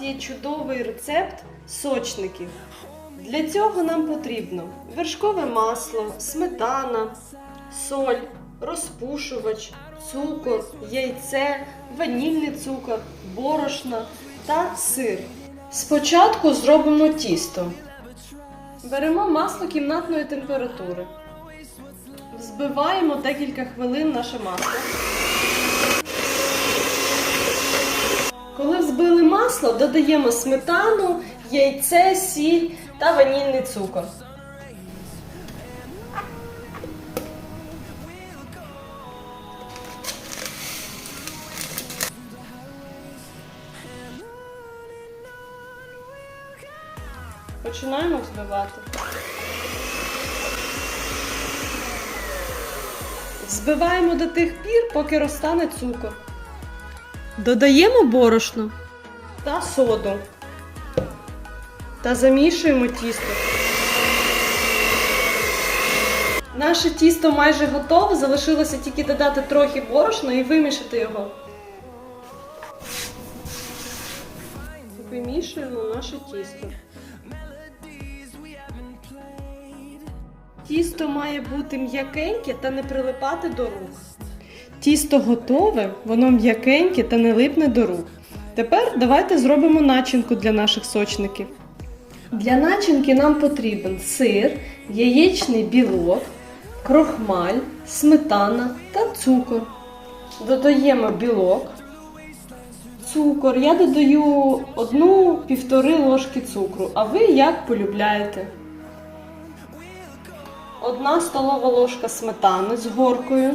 є чудовий рецепт сочників. Для цього нам потрібно вершкове масло, сметана, соль, розпушувач, цукор, яйце, ванільний цукор, борошно та сир. Спочатку зробимо тісто. Беремо масло кімнатної температури. Взбиваємо декілька хвилин наше масло. Масло, додаємо сметану, яйце, сіль та ванільний цукор. Починаємо взбивати. Взбиваємо до тих пір, поки розтане цукор. Додаємо борошно та соду. Та замішуємо тісто. Наше тісто майже готове, залишилося тільки додати трохи борошна і вимішати його. Вимішуємо наше тісто. Тісто має бути м'якеньке та не прилипати до рук. Тісто готове, воно м'якеньке та не липне до рук. Тепер давайте зробимо начинку для наших сочників. Для начинки нам потрібен сир, яєчний білок, крохмаль, сметана та цукор. Додаємо білок, цукор. Я додаю одну-півтори ложки цукру, а ви як полюбляєте. Одна столова ложка сметани з горкою.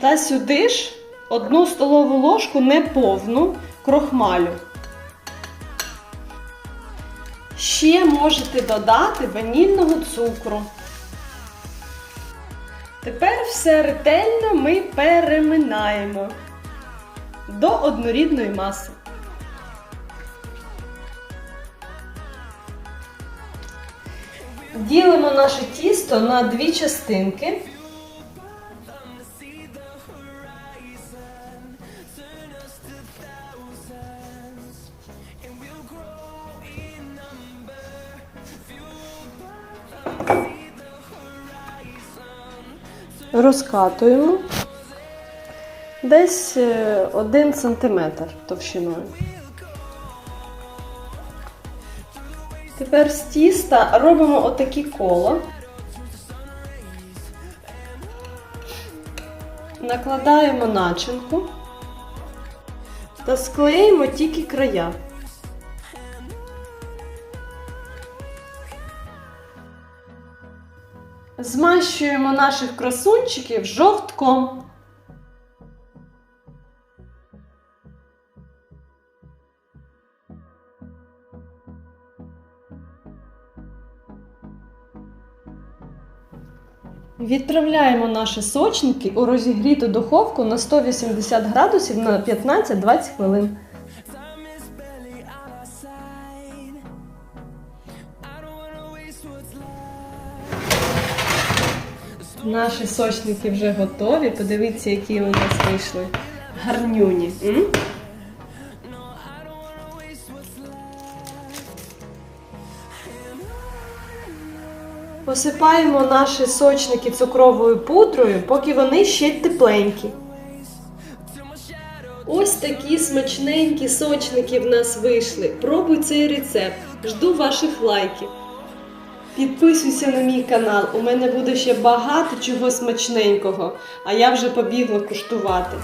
Та сюди ж одну столову ложку неповну крохмалю. Ще можете додати ванільного цукру. Тепер все ретельно ми переминаємо до однорідної маси. Ділимо наше тісто на дві частинки. Розкатуємо десь 1 см товщиною. Тепер з тіста робимо отакі кола. Накладаємо начинку та склеїмо тільки края. Змащуємо наших красунчиків жовтком. Відправляємо наші сочники у розігріту духовку на 180 градусів на 15-20 хвилин. Наші сочники вже готові. Подивіться, які у нас вийшли гарнюні. Посипаємо наші сочники цукровою пудрою, поки вони ще тепленькі. Ось такі смачненькі сочники в нас вийшли. Пробуй цей рецепт. Жду ваших лайків. Підписуйся на мій канал, у мене буде ще багато чого смачненького, а я вже побігла куштувати.